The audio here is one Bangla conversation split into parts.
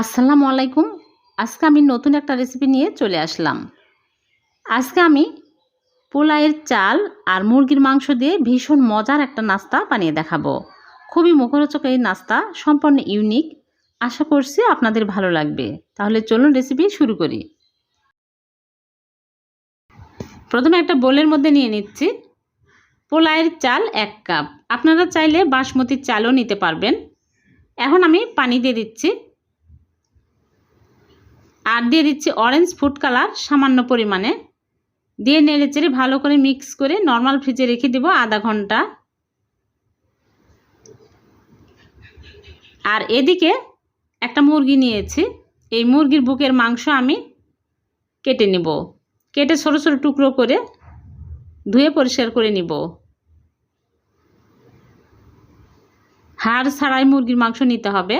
আসসালামু আলাইকুম। আজকে আমি নতুন একটা রেসিপি নিয়ে চলে আসলাম। আজকে আমি পোলাইয়ের চাল আর মুরগির মাংস দিয়ে ভীষণ মজার একটা নাস্তা বানিয়ে দেখাবো। খুবই মুখরোচক এই নাস্তা, সম্পূর্ণ ইউনিক আশা করছি আপনাদের ভালো লাগবে। তাহলে চলুন রেসিপি শুরু করি। প্রথমে একটা বোলের মধ্যে নিয়ে নিচ্ছি। পোলাইয়ের চাল এক কাপ। আপনারা চাইলে বাসমতির চালও নিতে পারবেন। এখন আমি পানি দিয়ে দিচ্ছি। আর দিয়ে দিচ্ছি অরেঞ্জ ফুড কালার সামান্য পরিমাণে। দিয়ে নেড়ে চেড়ে ভালো করে মিক্স করে নর্মাল ফ্রিজে রেখে দেবো আধা ঘণ্টা। আর এদিকে একটা মুরগি নিয়েছি। এই মুরগির বুকের মাংস আমি কেটে নেব। কেটে ছোটো ছোটো টুকরো করে ধুয়ে পরিষ্কার করে নিব। হাড় ছাড়াই মুরগির মাংস নিতে হবে।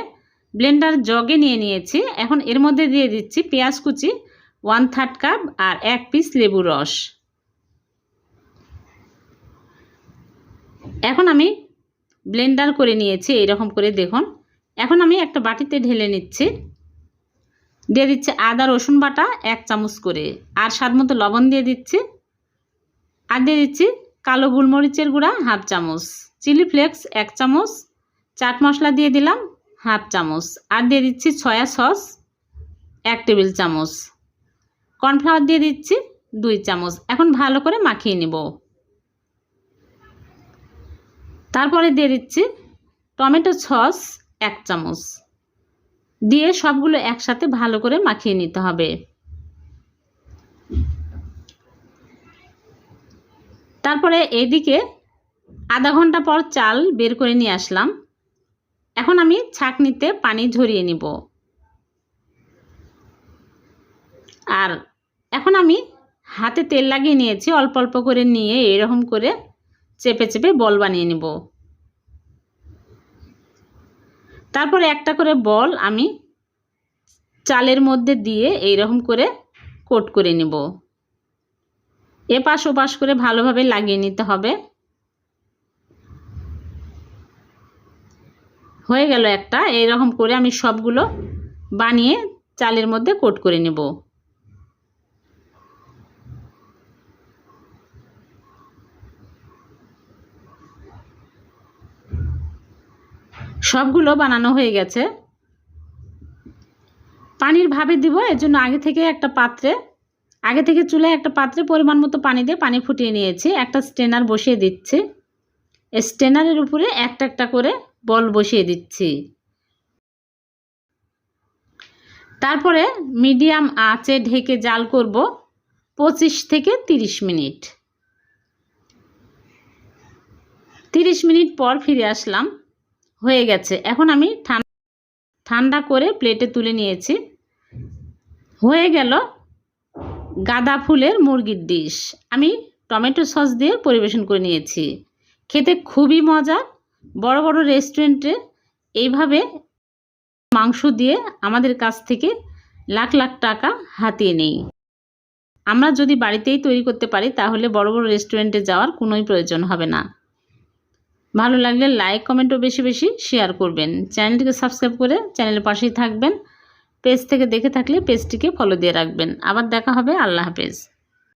ব্লেন্ডার জগে নিয়ে নিয়েছি। এখন এর মধ্যে দিয়ে দিচ্ছি পেঁয়াজ কুচি ওয়ান থার্ড কাপ আর এক পিস লেবু রস। এখন আমি ব্লেন্ডার করে নিয়েছি, এইরকম করে দেখুন। এখন আমি একটা বাটিতে ঢেলে নিচ্ছি। দিয়ে দিচ্ছি আদা, রসুন বাটা এক চামচ করে। আর স্বাদ মতো লবণ দিয়ে দিচ্ছি। আর দিয়ে দিচ্ছি কালো গোলমরিচের গুঁড়া হাফ চামচ। চিলি ফ্লেক্স এক চামচ। চাট মশলা দিয়ে দিলাম। হাফ চামচ। আর দিয়ে দিচ্ছি সয়া সস, এক টেবিল চামচ। কর্নফ্লাওয়ার দিয়ে দিচ্ছি দুই চামচ। এখন ভালো করে মাখিয়ে নেব। তারপরে দিয়ে দিচ্ছি টমেটো সস এক চামচ। দিয়ে সবগুলো একসাথে ভালো করে মাখিয়ে নিতে হবে। তারপরে এদিকে আধা ঘণ্টা পর চাল বের করে নিয়ে আসলাম। এখন আমি ছাঁকনিতে পানি ঝরিয়ে নিব। আর এখন আমি হাতে তেল লাগিয়ে নিয়েছি, অল্প অল্প করে নিয়ে এরকম করে চেপে চেপে বল বানিয়ে নিব। তারপরে একটা করে বল আমি চালের মধ্যে দিয়ে এইরকম করে কোট করে নেব। এপাশ ওপাশ করে ভালোভাবে লাগিয়ে নিতে হবে। হয়ে গেল একটা। এইরকম করে আমি সবগুলো বানিয়ে চালের মধ্যে কোট করে নেব। সবগুলো বানানো হয়ে গেছে। পানির ভাবে দিব, এর জন্য আগে থেকে একটা পাত্রে, আগে থেকে চুলায় একটা পাত্রে পরিমাণ মতো পানি দিয়ে পানি ফুটিয়ে নিয়েছি। একটা স্টেনার বসিয়ে দিচ্ছি। স্টেনারের উপরে একটা একটা করে বল বসিয়ে দিচ্ছি। তারপরে মিডিয়াম আঁচে ঢেকে জাল করব পঁচিশ থেকে তিরিশ মিনিট। তিরিশ মিনিট পর ফিরে আসলাম। হয়ে গেছে। এখন আমি ঠান্ডা করে প্লেটে তুলে নিয়েছি। হয়ে গেল গাঁদা ফুলের মুরগির ডিশ। আমি টমেটো সস দিয়ে পরিবেশন করে নিয়েছি। খেতে খুবই মজা বড় বড় রেস্টুরেন্টে এইভাবে মাংস দিয়ে আমাদের কাছ থেকে লাখ লাখ টাকা হাতিয়ে নেই। আমরা যদি বাড়িতেই তৈরি করতে পারি, তাহলে বড় বড় রেস্টুরেন্টে যাওয়ার কোনোই প্রয়োজন হবে না। ভালো লাগলে লাইক কমেন্টও বেশি বেশি শেয়ার করবেন। চ্যানেলটিকে সাবস্ক্রাইব করে চ্যানেলের পাশেই থাকবেন। পেজ থেকে দেখে থাকলে পেজটিকে ফলো দিয়ে রাখবেন। আবার দেখা হবে। আল্লাহ হাফেজ।